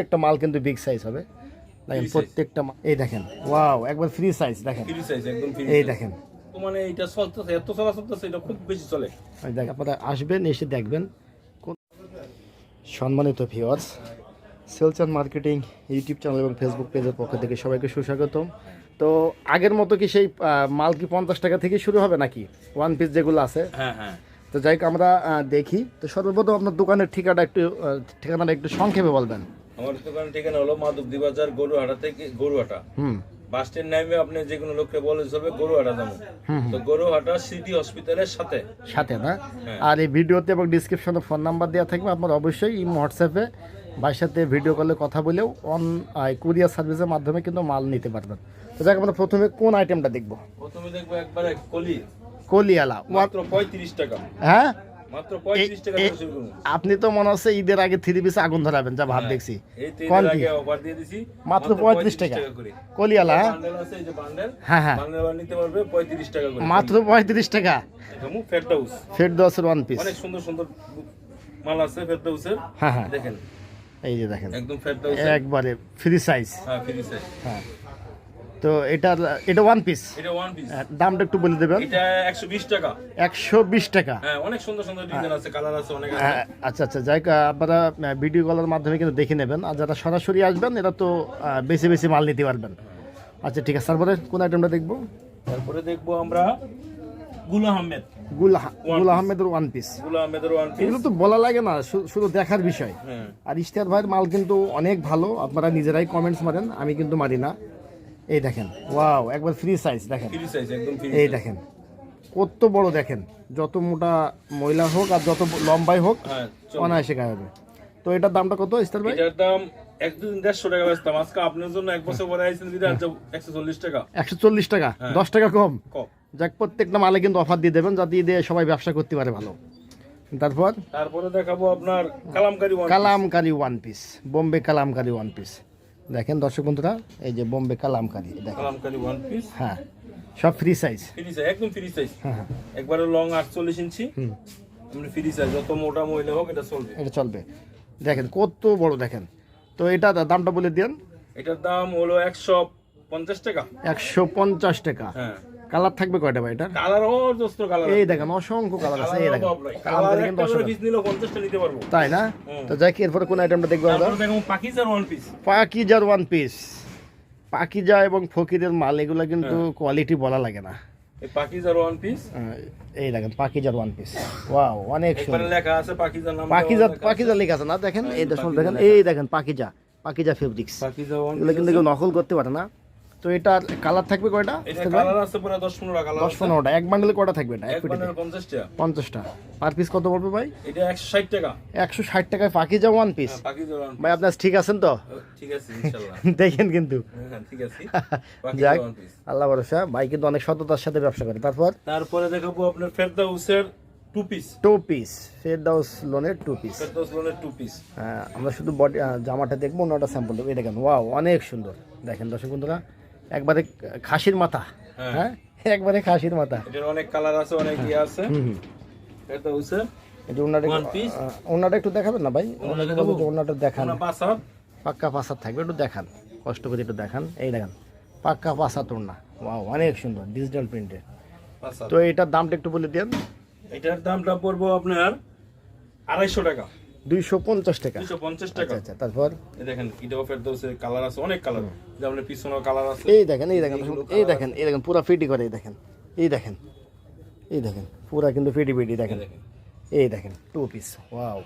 প্রত্যেকটা মাল কিন্তু বিগ সাইজ হবে। দেখেন প্রত্যেকটা এই দেখেন ওয়াও একবার ফ্রি সাইজ দেখেন। ফ্রি সাইজ একদম ফ্রি এই দেখেন। মানে এটা চলতেছে এত চলা চলতেছে এটা খুব বেশি চলে। দেখেন আপনারা আসবেন এসে দেখবেন। সম্মানিত viewers sales and marketing YouTube channel এবং ফেসবুক পেজের পক্ষ থেকে সবাইকে সুস্বাগতম। তো আগের মতো কি সেই মাল কি পঞ্চাশ টাকা থেকে শুরু হবে নাকি? ওয়ান পিস যেগুলো আছে। হ্যাঁ হ্যাঁ। তো যাই হোক আমরা দেখি। তো সর্বপ্রথম আপনার দোকানের ঠিকানা একটু ঠিকানাটা একটু সংক্ষেপে বলবেন। আমার দোকানের ঠিকানা হলো মাধবদী বাজার গরুহাটা থেকে গরুহাটা। হুম। বাস স্ট্যান্ড নামে আপনি যে কোনো লোককে বলে হবে গরুহাটা যাব তো গরুহাটা সিটি হসপিটালের সাথে। সাথে না? হ্যাঁ। আর এই ভিডিওতে এবং ডিসক্রিপশনে ফোন নাম্বার দেওয়া থাকবে আপনার অবশ্যই এই হোয়াটসঅ্যাপে ভাইয়ের সাথে ভিডিও কলে কথা বলেও অন কুরিয়ার সার্ভিসের মাধ্যমে কিন্তু মাল নিতে পারবেন। তো যাক আমরা প্রথমে কোন আইটেমটা দেখব? প্রথমে দেখব একবারে কলি। কলিয়ালা। মাত্র পঁয়ত্রিশ টাকা। হ্যাঁ? পঁয়ত্রিশ আপনি তো মনে হচ্ছে ঈদের আগে থ্রি পিস আগুন ধরাবেন যা ভাব দেখছি। কোন কি? দিয়ে দিছি মাত্র 35 টাকা। কলিয়ালা? হ্যাঁ? হ্যাঁ। হ্যাঁ পঁয়ত্রিশ মাত্র পঁয়ত্রিশ টাকা। দেখামু দশের ওয়ান পিস অনেক সুন্দর সুন্দর মাল আছে ফেরদাউসের হ্যাঁ হ্যাঁ। দেখেন। এই যে দেখেন। একদম একবারে ফ্রি সাইজ হ্যাঁ ফ্রি সাইজ হ্যাঁ। তো এটার এটা ওয়ান পিস এটা ওয়ান পিস দামটা একটু বলে দেবেন। এটা একশো বিশ টাকা। একশো বিশ টাকা। হ্যাঁ অনেক সুন্দর সুন্দর ডিজাইন আছে কালার আছে অনেক হ্যাঁ, আচ্ছা আচ্ছা যাই আপনারা ভিডিও কলের মাধ্যমে কিন্তু দেখে নেবেন। আর যারা সরাসরি আসবেন এরা তো বেশি বেশি মাল নিতে পারবেন। আচ্ছা ঠিক আছে তারপরে কোন আইটেমটা দেখব? তারপরে দেখব আমরা গুল আহমেদ। গুল আহমেদের ওয়ান পিস গুল আহমেদের ওয়ান পিস এগুলো তো বলা লাগে না শুধু দেখার বিষয়। হ্যাঁ। আর ইশতিয়ার ভাইয়ের মাল কিন্তু অনেক ভালো আপনারা নিজেরাই কমেন্টস মারেন আমি কিন্তু মারি না। এই দেখেন ওয়াও একবার ফ্রি সাইজ দেখেন। ফ্রি সাইজ একদম ফ্রি এই দেখেন কত বড় দেখেন যত মোটা মহিলা হোক আর যত লম্বাই হোক হ্যাঁ। অনায়াসে গায়ে হবে তো এটার দামটা কত ইস্তার ভাই? এটার দাম এক দেড়শো টাকা বেচতাম আজকে আপনার জন্য এক বছর পরে আইসেন দিদি একশো চল্লিশ টাকা। একশো চল্লিশ টাকা হ্যাঁ। দশ টাকা কম। কম যাক প্রত্যেকটা মালে কিন্তু অফার দিয়ে দেবেন যাতে দিয়ে সবাই ব্যবসা করতে পারে ভালো। তারপর? তারপরে দেখাবো আপনার kalamkari one piece Bombay kalamkari one piece দেখেন দর্শক বন্ধুরা এই যে বোম্বে কালামকারি দেখেন। কালামকারি ওয়ান পিস হ্যাঁ সব ফ্রি সাইজ ফ্রি সাইজ একদম ফ্রি সাইজ হ্যাঁ হ্যাঁ। একবারে লং আটচল্লিশ ইঞ্চি। আপনি ফ্রি সাইজ যত মোটা মহিলা হোক এটা চলবে। এটা চলবে। দেখেন কত বড় দেখেন। তো এটা দামটা বলে দেন এটার দাম হলো একশো পঞ্চাশ টাকা। একশো পঞ্চাশ টাকা। হ্যাঁ। কালার থাকবে কয়টা ভাই এটার? কালার অজস্র কালার এই দেখেন অসংখ্য কালার আছে এই দেখেন। কালার কিন্তু অসাধারণ। পিস নিলেও পঞ্চাশটা নিতে পারব। তাই না। তো যাই কি এরপরে কোন আইটেমটা দেখব আমরা? তারপরে দেখো পাকিজার ওয়ান পিস পাকিজার ওয়ান পিস পাকিজা এবং ফকিরের মাল এগুলো কিন্তু হ্যাঁ। কোয়ালিটি বলা লাগে না। এই পাকিজার ওয়ান পিস এই দেখেন পাকিজার ওয়ান পিস ওয়াও অনেক সুন্দর। লেখা আছে পাকিজার নাম পাকিজা পাকিজা লেখা আছে না? দেখেন এই দেখুন দেখেন এই দেখেন পাকিজা পাকিজা ফেব্রিক্স পাকিজা ওয়ান এগুলো কিন্তু কেউ নকল করতে পারে না। তো এটার কালার থাকবে কয়টা? এটা কালার আছে পুরো 10 15 কালার দশ পনেরোটা। এক বান্ডেলে কটা থাকবে এটা? এক এক পেটিতে বান্ডেল 50 টাকা পঞ্চাশটা। পার পিস কত পড়বে ভাই? এটা 160 টাকা। একশো ষাট টাকায় পাকিজা ওয়ান পিস ওয়ান ভাই আপনার ঠিক আছেন তো? ঠিক আছে ইনশাআল্লাহ দেখেন কিন্তু। হ্যাঁ ঠিক আছে। যাক আল্লাহ ভরসা। ভাই কিন্তু অনেক সততার সাথে ব্যবসা করে। তারপর? তারপরে দেখাবো আপনার ফেরদাউসের টু পিস টু পিস ফেরদাউস লোনের টু পিস ফেরদাউস লোনের টু পিস আমরা শুধু বডি জামাটা দেখব অন্যটা স্যাম্পল দেখব এই দেখেন ওয়াও অনেক সুন্দর। দেখেন দর্শক বন্ধুরা একবারে খাসির মাথা হ্যাঁ। হ্যাঁ? একবারে খাসির মাথা। এটার অনেক কালার আছে অনেক ইয়ে আছে। এটা ওনাটা? ওনাটা একটু দেখাবেন না ভাই? ওনাটা দেখান। পাক্কা পাসার থাকবে একটু দেখান। কষ্ট করে একটু দেখান। এই দেখেন পাক্কা পাসা ওয়াও অনেক সুন্দর ডিজিটাল প্রিন্টের তো এটার দামটা একটু বলে দেন এটার দামটা পড়ব আপনার আড়াইশো টাকা। দুইশো পঞ্চাশ টাকা। দুশো পঞ্চাশ আচ্ছা টাকা। আচ্ছা তারপর? এই দেখেন এটাও ফেরদাউসের কালার আছে অনেক কালার যেমন পিছনেও কালার আছে। এই দেখেন এই দেখেন এই দেখেন এই দেখেন পুরা ফিটি করে এই দেখেন এই দেখেন এই দেখেন পুরা কিন্তু ফিটি ফিটি দেখেন। এই দেখেন। টু পিস ওয়াও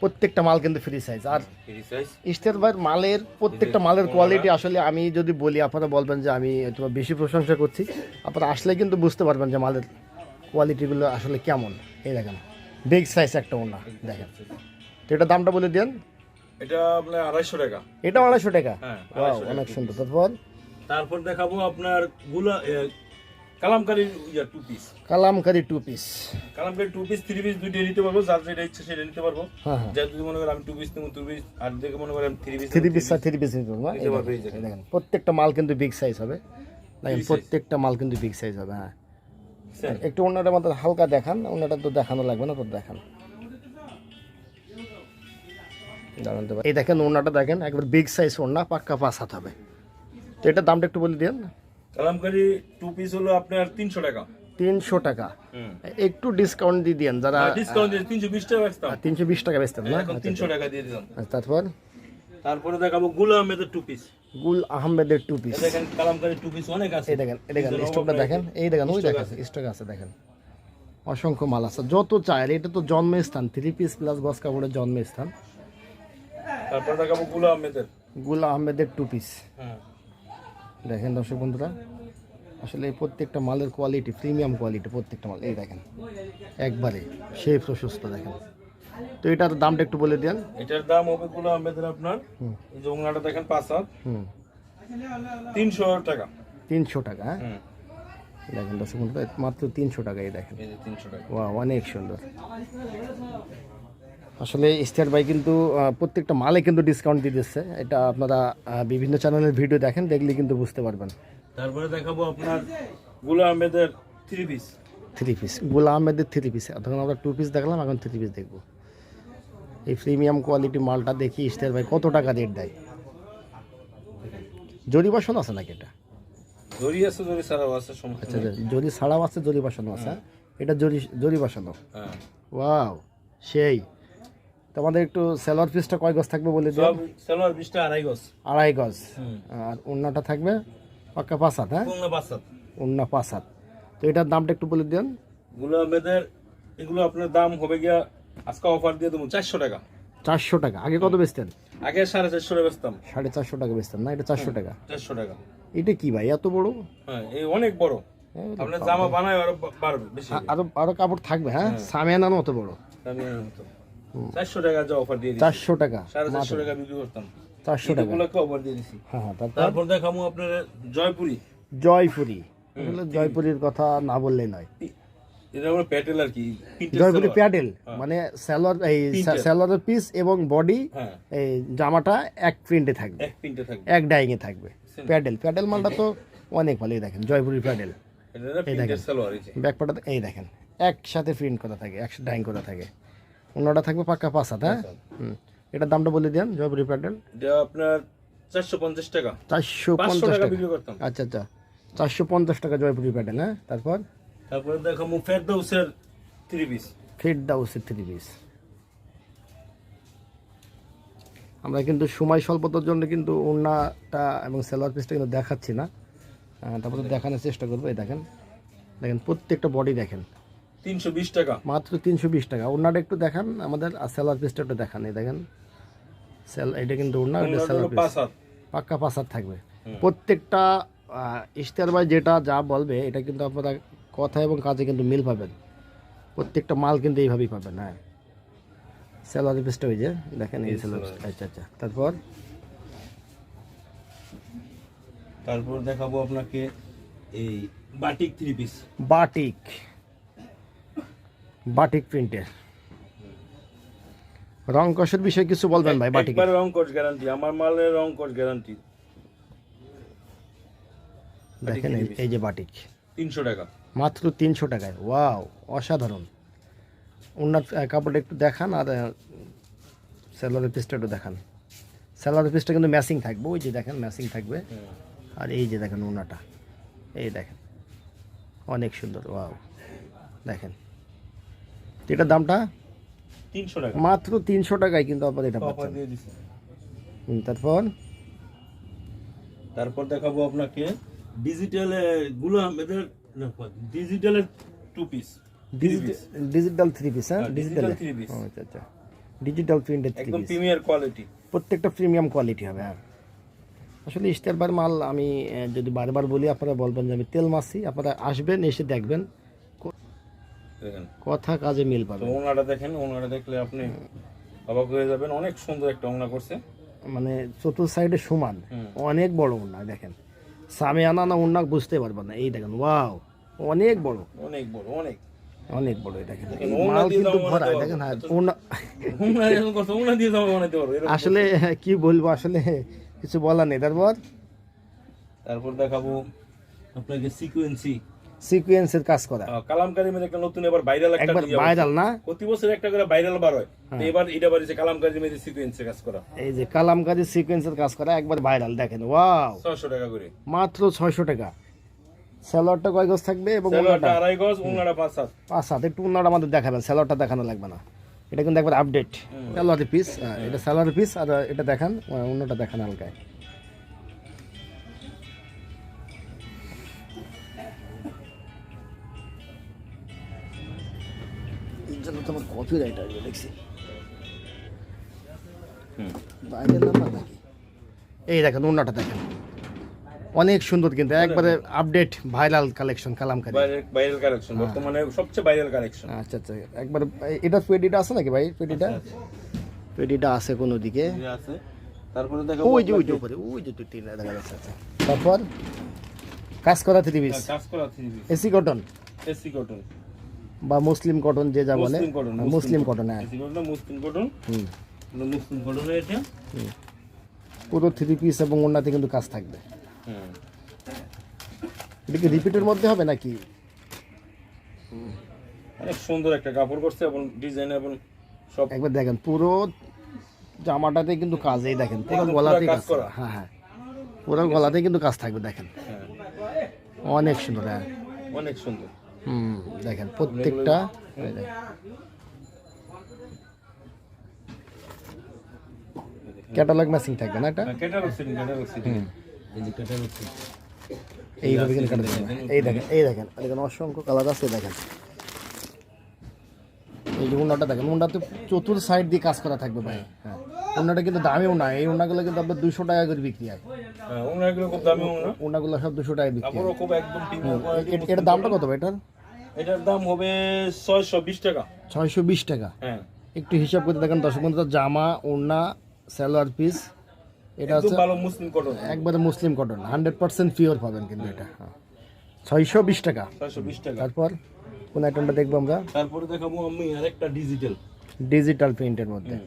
প্রত্যেকটা মাল কিন্তু ফ্রি সাইজ আর ফ্রি সাইজ ইস্তের ভাইয়ের মালের প্রত্যেকটা মালের কোয়ালিটি আসলে আমি যদি বলি আপনারা বলবেন যে আমি তোমার বেশি প্রশংসা করছি। আপনারা আসলে কিন্তু বুঝতে পারবেন যে মালের কোয়ালিটিগুলো আসলে কেমন। এই দেখেন বিগ সাইজ একটা ওনা দেখেন। তো এটার দামটা বলে দেন। এটা আপনার আড়াইশো টাকা। এটা আড়াইশো টাকা? হ্যাঁ অনেক সুন্দর তারপর? তারপর দেখাবো আপনারগুলা ইয়া two piece kalamkari two piece kalamkari two piece three piece দুইটা নিতে পারব যার যেটা ইচ্ছে সেটা নিতে পারব। হ্যাঁ হ্যাঁ। যা যদি মনে করেন আমি টু পিস নেব টু পিস আর দেখে মনে করেন থ্রি পিস থ্রি পিস আর থ্রি পিস নিতে পারব, হ্যাঁ? দেখেন প্রত্যেকটা মাল কিন্তু বিগ সাইজ হবে। দেখেন প্রত্যেকটা মাল কিন্তু বিগ সাইজ হবে হ্যাঁ। একটু অন্যটা মতো হালকা দেখান অন্যটা তো দেখানো লাগবে না তো দেখান। দাঁড়ান তো এই দেখেন ওড়নাটা দেখেন একবার বিগ সাইজ ওড়না পাক্কা পাঁচ হাত হবে। তো এটার দামটা একটু বলে দিন কালামকারি টু পিস হলো আপনার তিনশো টাকা। তিনশো টাকা। একটু ডিসকাউন্ট দিয়ে দিন যারা ডিসকাউন্ট দিয়ে তিনশো বিশ টাকা বেচতাম। তিনশো বিশ টাকা বেচতেন না? তিনশো টাকা দিয়ে দিলাম। আচ্ছা, তারপর? তারপরে দেখাবো গুলো আহমেদের টু পিস গুল আহমেদের টু পিস দেখেন কালামকারি টু পিস অনেক আছে। এই দেখেন এই দেখেন স্টকটা দেখেন। এই দেখেন ওই দেখেন স্টক আছে দেখেন। অসংখ্য মাল আছে। যত চায় এটা তো জন্মস্থান থ্রি পিস প্লাস গস কাপড়ের জন্মস্থান। তারপরে দেখাবো গুলো আহমেদের। গুল আহমেদের টু পিস হ্যাঁ। দেখেন দর্শক বন্ধুরা আসলে প্রত্যেকটা মালের কোয়ালিটি প্রিমিয়াম কোয়ালিটি প্রত্যেকটা মাল এই দেখেন একবারে সেই প্রশস্ত দেখেন। তো এটার দামটা একটু বলে দেন। এটার দাম হবে গুলো আহমেদের আপনার যে ওনাটা দেখেন পাঁচ হাত। হুম। তিনশো টাকা। তিনশো টাকা হ্যাঁ? দেখেন দর্শক বন্ধুরা মাত্র তিনশো টাকাই দেখেন। তিনশো টাকা। ওয়া অনেক সুন্দর। আসলে স্টার বাই কিন্তু প্রত্যেকটা মালে কিন্তু ডিসকাউন্ট দিয়ে দিচ্ছে। এটা আপনারা বিভিন্ন চ্যানেলের ভিডিও দেখেন দেখলে কিন্তু বুঝতে পারবেন। তারপরে দেখাবো আপনারগুলো আহমেদের থ্রি পিস থ্রি পিস গোলা আহমেদের থ্রি পিস তখন আমরা টু পিস দেখলাম এখন থ্রি পিস দেখব। এই প্রিমিয়াম কোয়ালিটি মালটা দেখি স্টার ভাই কত টাকা রেট দেয়? জরি বাসন আছে নাকি এটা? জরি আছে জরি ছাড়াও আছে আচ্ছা জরি ছাড়াও আছে জরি বাসনও আছে হ্যাঁ? এটা জরি জরি বাসনও? হ্যাঁ। ওয়াও সেই। তো আমাদের একটু সেলোয়ার পিসটা কয় গজ থাকবে বলে দিন সেলোয়ার বিশটা আড়াই গজ। আড়াই গজ। আর ওড়নাটা থাকবে পাক্কা পাঁচ হাত হ্যাঁ? খুলনা পাঁচ হাত। ওড়না পাঁচ হাত। তো এটার দামটা একটু বলে দিনগুলো আহমেদের এগুলো আপনার দাম হবে গিয়া আজকে অফার দিয়ে দেবো চারশো টাকা। চারশো টাকা। আগে কত বেচতেন? আগে সাড়ে চারশো টাকা বেচতাম। সাড়ে চারশো টাকা বেচতেন না? এটা চারশো টাকা। চারশো টাকা। এটা কি ভাই? এত বড়? হ্যাঁ এই অনেক বড়। হ্যাঁ, আপনার জামা বানায় আরও বাড়বে বেশি। আরও আরও কাপড় থাকবে হ্যাঁ? সামিয়ানার মতো বড়। আমি মতো। চারশো টাকা যা অফার দিয়ে চারশো টাকা সাড়ে চারশো টাকা বিক্রি করতাম। চারশো টাকা। অফার দিয়ে দিছি। হ্যাঁ হ্যাঁ তারপর? আপনার জয়পুরি। জয়পুরি। আসলে জয়পুরির কথা না বললেই নয়। এটা আমরা প্যাটেল আর কি জয়পুরি সালোয়ার। মানে স্যালোয়ার এই স্যালোয়ারের পিস এবং বডি হ্যাঁ। এই জামাটা এক প্রিন্টে থাকবে। এক প্রিন্টে থাকবে। এক ডাইংয়ে থাকবে। প্যাডেল প্যাডেল মালটা তো অনেক ভালো এই দেখেন জয়পুরি প্যাডেল এই যে। ব্যাকপাটা এই দেখেন একসাথে প্রিন্ট করা থাকে একসাথে ডাইং করা থাকে। অন্যটা থাকবে পাক্কা পাঁচ হাত হ্যাঁ? হুম। এটার দামটা বলে দেন জয়পুরি প্যাডেল এটা আপনার চারশো পঞ্চাশ টাকা। চারশো পঞ্চাশ টাকা বিক্রি করতাম। আচ্ছা আচ্ছা। চারশো পঞ্চাশ টাকা জয়পুরি প্যাডেল হ্যাঁ? তারপর? তারপরে দেখাবো ফেরদৌসের থ্রি পিস ফিট দাউসের থ্রি পিস আমরা কিন্তু সময় স্বল্পতার জন্য কিন্তু ওড়নাটা এবং সেলোয়ার পিসটা কিন্তু দেখাচ্ছি না। তারপরে দেখানোর চেষ্টা করব এই দেখেন। দেখেন প্রত্যেকটা বডি দেখেন। তিনশো বিশ টাকা। মাত্র তিনশো বিশ টাকা। ওড়নাটা একটু দেখান আমাদের সেলার পিসটা একটু দেখান এই দেখেন। সেল এটা কিন্তু ওড়না এটা সেলার পিস পাক্কা পাসার থাকবে। প্রত্যেকটা ইশতেহার ভাই যেটা যা বলবে এটা কিন্তু আপনারা কথা এবং কাজে কিন্তু মিল পাবেন। প্রত্যেকটা মাল কিন্তু এইভাবেই পাবেন হ্যাঁ। সেলার পিসটা ওই যে দেখেন এই সেলার আচ্ছা আচ্ছা। তারপর? তারপর দেখাবো আপনাকে এই batik three piece batik. Batik প্রিন্টের। রং কষের বিষয়ে কিছু বলবেন ভাই বাটিক একবার রং কোর্স গ্যারান্টি আমার মালের রং কোর্স গ্যারান্টি দেখেন এই- এই যে বাটিক। তিনশো টাকা। মাত্র তিনশো টাকায়। ওয়াও অসাধারণ। ওনার কাপড়টা একটু দেখান আর স্যালোয়ারের পিসটা একটু দেখান। স্যালোয়ারের পিসটা কিন্তু ম্যাচিং থাকবে। ওই যে দেখেন ম্যাচিং থাকবে। আর এই যে দেখেন ওনাটা এই দেখেন। অনেক সুন্দর ওয়াও। দেখেন। এটার দামটা? তিনশো টাকা। মাত্র তিনশো টাকায় কিন্তু আপনার এটা অফার দিয়ে তারপর? তারপর দেখাবো আপনাকে। ডিজিটালগুলো আহমেদের ডিজিটালের two piece digital three piece হ্যাঁ? Digital three piece। আচ্ছা আচ্ছা। ডিজিটাল প্রিন্টেড থ্রি একদম পিস প্রিমিয়ার কোয়ালিটি প্রত্যেকটা প্রিমিয়াম কোয়ালিটি হবে হ্যাঁ। আসলে স্টারবার মাল আমি যদি বারবার বলি আপনারা বলবেন যে আমি তেল মারছি। আপনারা আসবেন এসে দেখবেন। দেখেন। কথা কাজে মিল তো পাবেন ওনাটা দেখেন ওনাটা দেখলে আপনি অবাক হয়ে যাবেন। অনেক সুন্দর একটা ওনা করছে। মানে চতুর্থ সাইডে সমান। অনেক বড় উন্না দেখেন। সামে আনা না উন্না বুঝতে পারবেন না। এই দেখেন ওয়াও অনেক বড়। অনেক বড় অনেক। অনেক বড় মাল কিন্তু। ভরা। দেখেন হ্যাঁ ওনা ওনা আসলে কি বলব আসলে কিছু বলার নেই। তারপর? তারপর দেখাবো আপনাকে সিকোয়েন্সি সিকোয়েন্সের কাজ করা। কালামকারী একটা নতুন এবার ভাইরাল একটা একবার ভাইরাল না? প্রতি বছর একটা করে ভাইরাল বার হয়। হ্যাঁ। এবার এটা বাড়িছে কালামকারীর মধ্যে সিকোয়েন্সে কাজ করা। এই যে কালামকারি সিকোয়েন্সের কাজ করা একবার ভাইরাল দেখেন ওয়াও ছয়শো টাকা করে। মাত্র ছয়শো টাকা। স্যালোয়ারটা কয় গজ থাকবে এবং আড়াই গজ পাঁচ হাত পাঁচ সাত একটু ওনাটা আমাদের দেখাবেন স্যালোয়ারটা দেখানো লাগবে না। এটা কিন্তু একবার আপডেট স্যালোয়ারের পিস এটা স্যালোয়ারের পিস আর এটা দেখান অন্যটা দেখান হালকায়। জন্য তো আমার কপি রাইট আসবে দেখছি বাইরের নাম্বার নাকি? এই দেখেন অন্যটা দেখেন। অনেক সুন্দর কিন্তু একবারে update viral collection kalamkari. Viral collection হ্যাঁ। বর্তমানে সবচেয়ে ভাইরাল কালেকশন আচ্ছা আচ্ছা একবার এটা পেডিটা আছে নাকি ভাই পেডিটা পেডিটা আছে কোনো দিকে? আছে। তারপরে দেখো ওই যে ওই যে উপরে ওই যে দেখা যাচ্ছে আচ্ছা। তারপর? কাজ করা থ্রি পিস। কাজ করা three AC cotton? AC cotton. বা মুসলিম কটন যে যা বলে মুসলিম কটন হ্যাঁ, মুসলিম কটন। হ্যাঁ। Muslin cotton. এটা পুরো থ্রি পিস এবং ওনাতে কিন্তু কাজ থাকবে। এটা কি রিপিটের মধ্যে হবে নাকি? অনেক সুন্দর একটা কাপড় করছে এবং ডিজাইন এবং সব। একবার দেখেন পুরো জামাটাতে কিন্তু কাজ এই দেখেন পুরো গলাতে কাজ কাজ করা। হ্যাঁ হ্যাঁ। পুরো গলাতে কিন্তু কাজ থাকবে দেখেন। হ্যাঁ, অনেক সুন্দর হ্যাঁ। অনেক সুন্দর। হুম দেখেন প্রত্যেকটা ক্যাটালগ ম্যাচিং থাকবে না এটা? Catalogue sitting catalogue sitting. এই যে ক্যাটালগ সিটিং। এইভাবে কিন্তু কাটা যাবে। এই দেখেন। এই দেখেন এখানে অসংখ্য কালার আছে দেখেন। এই যে উন্নাটা দেখেন উন্নাতে চতুর সাইড দিয়ে কাজ করা থাকবে ভাই। হ্যাঁ। উন্নাটা কিন্তু দামিও না এই উন্নাগুলো কিন্তু আপনার দুশো টাকা করে বিক্রি হয়। হ্যাঁ ওনাগুলো খুব দামি ওনা উন্নাগুলো সব দুশো টাকা বিক্রি হয়। এটার দামটা কত ভাই এটার? এটার দাম হবে ছয়শো বিশ টাকা। ছয়শো বিশ টাকা। হ্যাঁ। একটু হিসাব করে দেখেন দর্শক জামা ওড়না সালোয়ার পিস এটা হচ্ছে ভালো মুসলিম কটন একবারে muslin cotton hundred percent pure পাবেন কিন্তু এটা। ছয়শো বিশ টাকা। ছয়শো বিশ টাকা। তারপর কোন আইটেমটা দেখব আমরা? তারপরে দেখাবো আমি আরেকটা ডিজিটাল ডিজিটাল প্রিন্টের মধ্যে।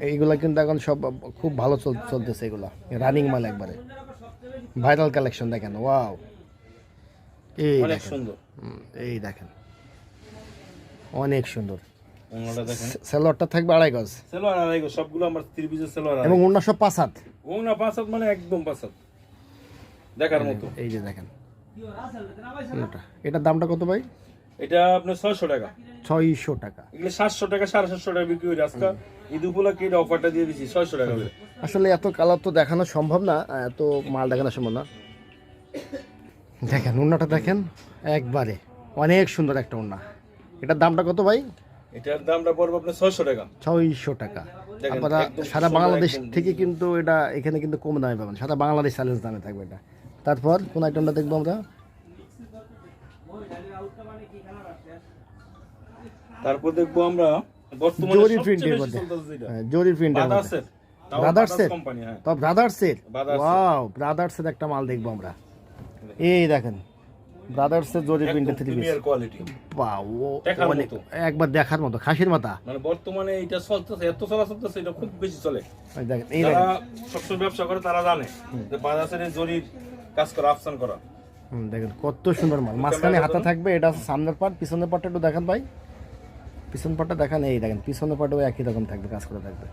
এইগুলা কিন্তু এখন সব খুব ভালো চল- চলতেছে এগুলা। রানিং মাল একবারে। ভাইরাল কালেকশন দেখেন ওয়াও এই অনেক সুন্দর। এই দেখেন। অনেক সুন্দর। সালোয়ারটা থাকবে আড়াই গজ। সেলোয়ার আড়াই গো, সবগুলো আমার সেলোয়ার এবং সব পাঁচ হাত। ওনা পাঁচ হাত মানে একদম পাঁচ হাত। দেখার মতো। এই যে দেখেন। এটার দামটা কত ভাই? এটা আপনার ছয়শো টাকা। ছয়শো টাকা। এগুলো সাতশো টাকা সাড়ে সাতশো টাকা বিক্রি করে আজকে ঈদ উপলক্ষে এটা অফারটা দিয়ে দিচ্ছি ছয়শো টাকা করে। আসলে এত কালার তো দেখানো সম্ভব না এত মাল দেখানো সম্ভব না। দেখেন উন্নাটা দেখেন একবারে অনেক সুন্দর একটা উন্না। এটার দামটা কত ভাই? এটার দামটা পড়বে আপনার ছয়শো টাকা। ছয়শো টাকা। আপনারা সারা বাংলাদেশ থেকে কিন্তু এটা এখানে কিন্তু কম দামে পাবেন। সারা বাংলাদেশ চ্যালেঞ্জ দামে থাকবে এটা। তারপর কোন আইটেমটা দেখব আমরা? তারপর দেখব আমরা বর্তমানে জরি সবচেয়ে প্রিন্টের মধ্যে। চলতেছে যেটা। জরি প্রিন্টের মধ্যে। ব্রাদার্সের? ব্রাদার্সের ব্রাদার্সের। ওয়াও ব্রাদার্সের একটা মাল দেখব আমরা। এই দেখেন ব্রাদার্সের জরি প্রিন্টের থ্রি পিস কোয়ালিটি একবার দেখার মতো খাসির মাথা। মানে বর্তমানে এটা চলতেছে এত চলা চলতেছে এটা খুব বেশি চলে। দেখেন এই দেখেন। সবসময় ব্যবসা করে তারা জানে যে জরির কাজ করা আফসান করা। দেখেন কত সুন্দর মাল। মাঝখানে হাতা থাকবে এটা হচ্ছে সামনের পার্ট পিছনের পার্টটা একটু দেখান ভাই। পিছন পার্টটা দেখান এই দেখেন পিছনের পার্টও একই রকম থাকবে কাজ করে থাকবে।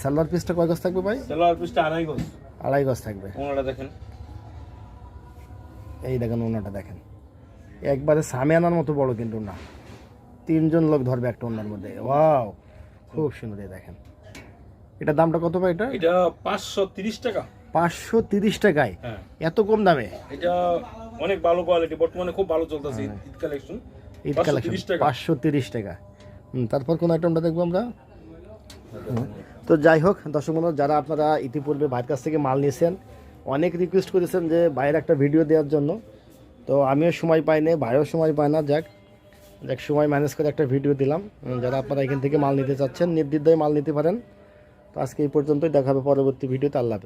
সালোয়ার পিসটা কয় গজ থাকবে ভাই? সেলোয়ার পিসটা আড়াই গজ। আড়াই গজ থাকবে। ওনারা দেখেন। এই দেখেন ওনাটা দেখেন। একবারে সামিয়ানার মতো বড় কিন্তু না তিনজন লোক ধরবে একটা ওনার মধ্যে। ওয়াও খুব সুন্দর দেখেন। এটা দামটা কত ভাই এটা? এটা পাঁচশো তিরিশ টাকা। পাঁচশো তিরিশ টাকায়? হ্যাঁ। এত কম দামে? এটা অনেক ভালো কোয়ালিটি বর্তমানে খুব ভালো চলতেছে ঈদ- ঈদ কালেকশন ঈদ কালেকশন পাঁচশো তিরিশ টাকা। তারপর কোন আইটেমটা দেখব আমরা। তো যাই হোক দর্শক বন্ধু যারা আপনারা ইতিপূর্বে ভাইয়ের কাছ থেকে মাল নিয়েছেন অনেক রিকোয়েস্ট করেছেন যে ভাইয়ের একটা ভিডিও দেওয়ার জন্য। তো আমিও সময় পাই না ভাইও সময় পায় না, যাক। যাক, সময় ম্যানেজ করে একটা ভিডিও দিলাম। যারা আপনারা এখান থেকে মাল নিতে চাচ্ছেন, নির্দ্বিধায় মাল নিতে পারেন। তো আজকে এই পর্যন্তই দেখাবে পরবর্তী ভিডিও আল্লাহ।